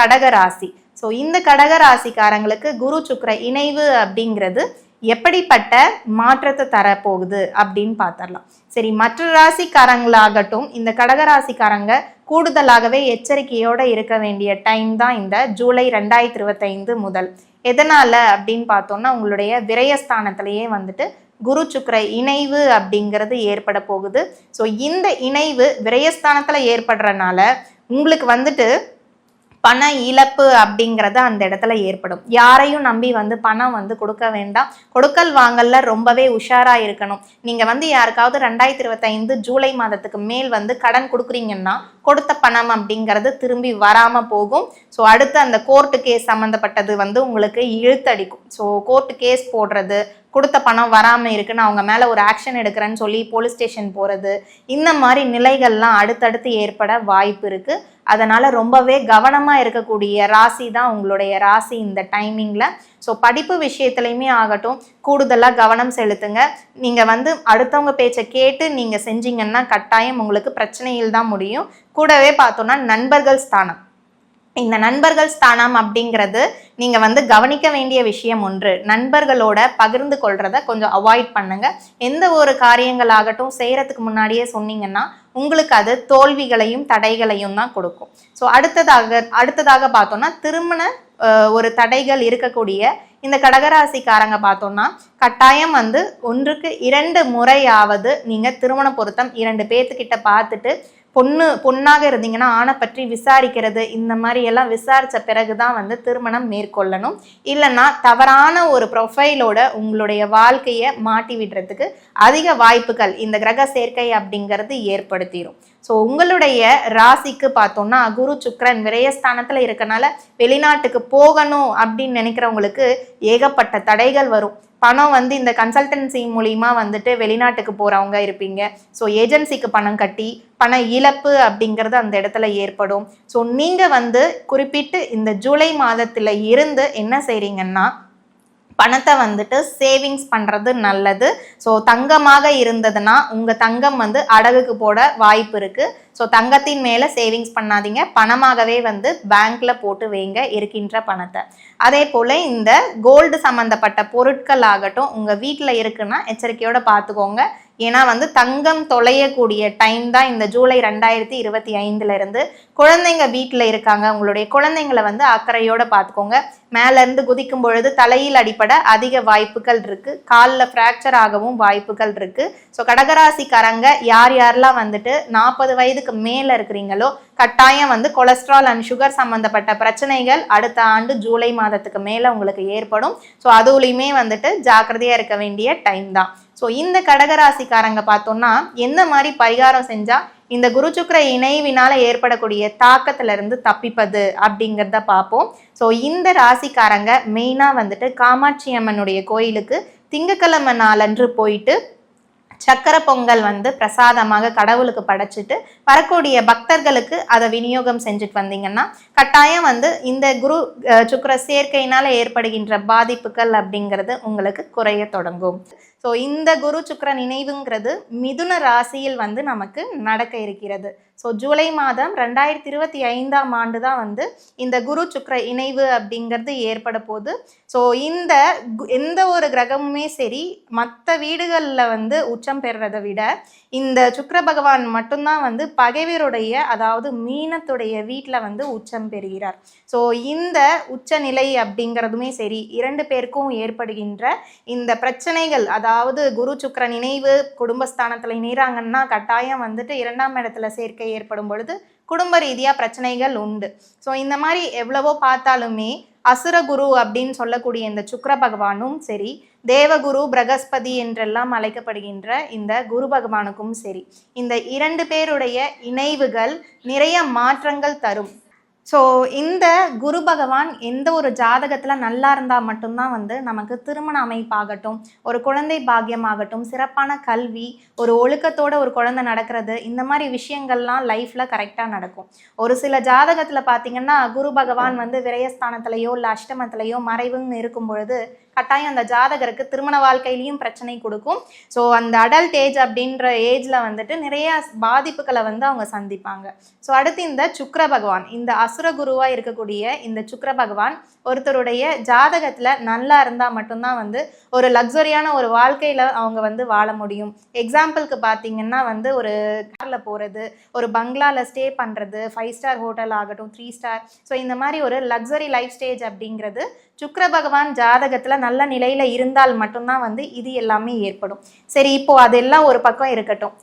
கடக ராசி ஸோ இந்த கடக ராசிக்காரங்களுக்கு குரு சுக்கர இணைவு அப்படிங்கிறது எப்படிப்பட்ட மாற்றத்தை தரப்போகுது அப்படின்னு பார்த்துடலாம். சரி மற்ற ராசிக்காரங்களாகட்டும் இந்த கடக ராசிக்காரங்க கூடுதலாகவே எச்சரிக்கையோடு இருக்க வேண்டிய டைம் தான் இந்த ஜூலை ரெண்டாயிரத்தி இருபத்தைந்து முதல். எதனால் அப்படின்னு பார்த்தோம்னா உங்களுடைய விரயஸ்தானத்திலேயே வந்துட்டு குரு சுக்கர இணைவு அப்படிங்கிறது ஏற்பட போகுது. ஸோ இந்த இணைவு விரயஸ்தானத்தில் ஏற்படுறனால உங்களுக்கு வந்துட்டு பண இழப்பு அப்படிங்கிறது அந்த இடத்துல ஏற்படும். யாரையும் நம்பி வந்து பணம் வந்து கொடுக்க வேண்டாம். கொடுக்கல் வாங்கல்ல ரொம்பவே உஷாரா இருக்கணும். நீங்க வந்து யாருக்காவது ரெண்டாயிரத்தி இருபத்தைந்து ஜூலை மாதத்துக்கு மேல் வந்து கடன் கொடுக்குறீங்கன்னா கொடுத்த பணம் அப்படிங்கிறது திரும்பி வராம போகும். ஸோ அடுத்து அந்த கோர்ட்டு கேஸ் சம்மந்தப்பட்டது வந்து உங்களுக்கு இழுத்தடிக்கும். ஸோ கோர்ட்டு கேஸ் போடுறது கொடுத்த பணம் வராமல் இருக்குன்னு அவங்க மேலே ஒரு ஆக்ஷன் எடுக்கிறேன்னு சொல்லி போலீஸ் ஸ்டேஷன் போகிறது இந்த மாதிரி நிலைகள்லாம் அடுத்தடுத்து ஏற்பட வாய்ப்பு இருக்குது அதனால் ரொம்பவே கவனமாக இருக்கக்கூடிய ராசி தான் உங்களுடைய ராசி இந்த டைமிங்கில் ஸோ படிப்பு விஷயத்துலையுமே ஆகட்டும் கூடுதலாக கவனம் செலுத்துங்க. நீங்கள் வந்து அடுத்தவங்க பேச்சை கேட்டு நீங்கள் செஞ்சீங்கன்னா கட்டாயம் உங்களுக்கு பிரச்சனையில் தான் முடியும். கூடவே பார்த்தோன்னா நண்பர்கள் ஸ்தானம். இந்த நண்பர்கள் ஸ்தானம் அப்படிங்கிறது நீங்க வந்து கவனிக்க வேண்டிய விஷயம் ஒன்று. நண்பர்களோட பகிர்ந்து கொள்றத கொஞ்சம் அவாய்ட் பண்ணுங்க. எந்த ஒரு காரியங்களாகட்டும் செய்யறதுக்கு முன்னாடியே சொன்னீங்கன்னா உங்களுக்கு அது தோல்விகளையும் தடைகளையும் தான் கொடுக்கும். ஸோ அடுத்ததாக அடுத்ததாக பார்த்தோம்னா திருமண ஒரு தடைகள் இருக்கக்கூடிய இந்த கடகராசிக்காரங்க பார்த்தோம்னா கட்டாயம் வந்து ஒன்றுக்கு இரண்டு முறையாவது நீங்க திருமண பொருத்தம் இரண்டு பேர்த்துக்கிட்ட பார்த்துட்டு பொண்ணு பொண்ணாக இருந்தீங்கன்னா ஆணை பற்றி விசாரிக்கிறது இந்த மாதிரி எல்லாம் விசாரித்த பிறகு தான் வந்து திருமணம் மேற்கொள்ளணும். இல்லைன்னா தவறான ஒரு ப்ரொஃபைலோட உங்களுடைய வாழ்க்கையை மாட்டி விடுறதுக்கு அதிக வாய்ப்புகள் இந்த கிரக சேர்க்கை அப்படிங்கிறது ஏற்படுத்திடும் ஸோ உங்களுடைய ராசிக்கு பார்த்தோம்னா குரு சுக்கரன் விரயஸ்தானத்தில் இருக்கனால வெளிநாட்டுக்கு போகணும் அப்படின்னு நினைக்கிறவங்களுக்கு ஏகப்பட்ட தடைகள் வரும். பணம் வந்து இந்த கன்சல்டன்சி மூலியமா வந்துட்டு வெளிநாட்டுக்கு போகிறவங்க இருப்பீங்க. ஸோ ஏஜென்சிக்கு பணம் கட்டி பண இழப்பு அப்படிங்கிறது அந்த இடத்துல ஏற்படும். ஸோ நீங்கள் வந்து குறிப்பிட்டு இந்த ஜூலை மாதத்தில் இருந்து என்ன செய்கிறீங்கன்னா பணத்தை வந்துட்டு சேவிங்ஸ் பண்ணுறது நல்லது. ஸோ தங்கமாக இருந்ததுன்னா உங்கள் தங்கம் வந்து அடகுக்கு போட வாய்ப்பு இருக்குது ஸோ தங்கத்தின் மேலே சேவிங்ஸ் பண்ணாதீங்க. பணமாகவே வந்து பேங்க்ல போட்டு வைங்க இருக்கின்ற பணத்தை. அதே போல் இந்த கோல்டு சம்மந்தப்பட்ட பொருட்கள் ஆகட்டும் உங்கள் வீட்டில் இருக்குன்னா எச்சரிக்கையோட பார்த்துக்கோங்க ஏன்னா வந்து தங்கம் தொலையக்கூடிய டைம் தான் இந்த ஜூலை ரெண்டாயிரத்தி இருபத்தி ஐந்துல இருந்து குழந்தைங்க வீட்டில் இருக்காங்க. உங்களுடைய குழந்தைங்களை வந்து அக்கறையோட பார்த்துக்கோங்க மேலேருந்து குதிக்கும் பொழுது தலையில் அடிப்பட அதிக வாய்ப்புகள் இருக்கு. காலில் ஃப்ராக்சர் ஆகவும் வாய்ப்புகள் இருக்கு. ஸோ கடகராசிக்காரங்க யார் யாரெல்லாம் வந்துட்டு நாற்பது வயதுக்கு மேல இருக்கிறீங்களோ கட்டாயம் வந்து கொலஸ்ட்ரால் அண்ட் சுகர் சம்பந்தப்பட்ட பிரச்சனைகள் அடுத்த ஆண்டு ஜூலை மாதத்துக்கு மேல உங்களுக்கு ஏற்படும். ஸோ அதுலேயுமே வந்துட்டு ஜாக்கிரதையா இருக்க வேண்டிய டைம் தான். ஸோ இந்த கடகராசிக்காரங்க பார்த்தோம்னா எந்த மாதிரி பரிகாரம் செஞ்சா இந்த குரு சுக்கிர இணைவினால ஏற்படக்கூடிய தாக்கத்துல இருந்து தப்பிப்பது அப்படிங்கிறத பார்ப்போம். ஸோ இந்த ராசிக்காரங்க மெயினாக வந்துட்டு காமாட்சி அம்மனுடைய கோயிலுக்கு திங்கக்கிழமை நாளன்று போயிட்டு சக்கரை பொங்கல் வந்து பிரசாதமாக கடவுளுக்கு படைச்சிட்டு வரக்கூடிய பக்தர்களுக்கு அதை விநியோகம் செஞ்சுட்டு வந்தீங்கன்னா கட்டாயம் வந்து இந்த குரு சுக்கர சுக்கிர சேர்க்கையினால ஏற்படுகின்ற பாதிப்புகள் அப்படிங்கிறது உங்களுக்கு குறைய தொடங்கும். ஸோ இந்த குரு சுக்கிர நினைவுங்கிறது மிதுன ராசியில் வந்து நமக்கு நடக்க இருக்கிறது. ஸோ ஜூலை மாதம் ரெண்டாயிரத்தி இருபத்தி ஐந்தாம் ஆண்டு தான் வந்து இந்த குரு சுக்கர இணைவு அப்படிங்கிறது ஏற்பட போகுது. ஸோ இந்த கு- எந்த ஒரு கிரகமுமே சரி மற்ற வீடுகளில் வந்து உச்சம் பெறுறதை விட இந்த சுக்கர பகவான் மட்டும்தான் வந்து பகைவருடைய அதாவது மீனத்துடைய வீட்டில் வந்து உச்சம் பெறுகிறார். ஸோ இந்த உச்ச நிலை அப்படிங்கிறதுமே சரி இரண்டு பேருக்கும் ஏற்படுகின்ற இந்த பிரச்சனைகள் அதாவது குரு சுக்கிர நினைவு குடும்பஸ்தானத்தில் இணைகிறாங்கன்னா கட்டாயம் வந்துட்டு இரண்டாம் இடத்துல சேர்க்கை ஏற்படும் பொழுது குடும்ப ரீதியாக பிரச்சனைகள் உண்டு. ஸோ இந்த மாதிரி எவ்வளவோ பார்த்தாலுமே அசுரகுரு அப்படின்னு சொல்லக்கூடிய இந்த சுக்கர பகவானும் சரி தேவகுரு பிரகஸ்பதி என்றெல்லாம் அழைக்கப்படுகின்ற இந்த குரு பகவானுக்கும் சரி இந்த இரண்டு பேருடைய இணைவுகள் நிறைய மாற்றங்கள் தரும். ஸோ இந்த குரு பகவான் எந்த ஒரு ஜாதகத்தில் நல்லா இருந்தால் மட்டும்தான் வந்து நமக்கு திருமண அமைப்பாகட்டும் ஒரு குழந்தை பாக்கியமாகட்டும் சிறப்பான கல்வி ஒரு ஒழுக்கத்தோட ஒரு குழந்தை நடக்கிறது இந்த மாதிரி விஷயங்கள்லாம் லைஃப்பில் கரெக்டாக நடக்கும். ஒரு சில ஜாதகத்தில் பார்த்தீங்கன்னா குரு பகவான் வந்து விரயஸ்தானத்திலையோ இல்லை அஷ்டமத்திலையோ மறைவுன்னு இருக்கும் பொழுது கட்டாயம் அந்த ஜாதகருக்கு திருமண வாழ்க்கையிலையும் பிரச்சனை கொடுக்கும். ஸோ அந்த அடல்ட் ஏஜ் அப்படின்ற ஏஜில் வந்துட்டு நிறைய பாதிப்புகளை வந்து அவங்க சந்திப்பாங்க. ஸோ அடுத்து இந்த சுக்கர பகவான் இந்த அசுர அசுரகுருவா இருக்கக்கூடிய இந்த சுக்கர பகவான் ஒருத்தருடைய ஜாதகத்துல நல்லா இருந்தா மட்டும்தான் வந்து ஒரு லக்ஸரியான ஒரு வாழ்க்கையில அவங்க வந்து வாழ முடியும். எக்ஸாம்பிளுக்கு பார்த்தீங்கன்னா வந்து ஒரு கார்ல போறது ஒரு பங்களால ஸ்டே பண்றது ஃபைவ் ஸ்டார் ஹோட்டல் ஆகட்டும் த்ரீ ஸ்டார் ஸோ இந்த மாதிரி ஒரு லக்ஸரி லைஃப் ஸ்டேஜ் அப்படிங்கிறது சுக்கர பகவான் ஜாதகத்துல நல்ல நிலையில இருந்தால் மட்டும்தான் வந்து இது எல்லாமே ஏற்படும். சரி இப்போ அதெல்லாம் ஒரு பக்கம் இருக்கட்டும்.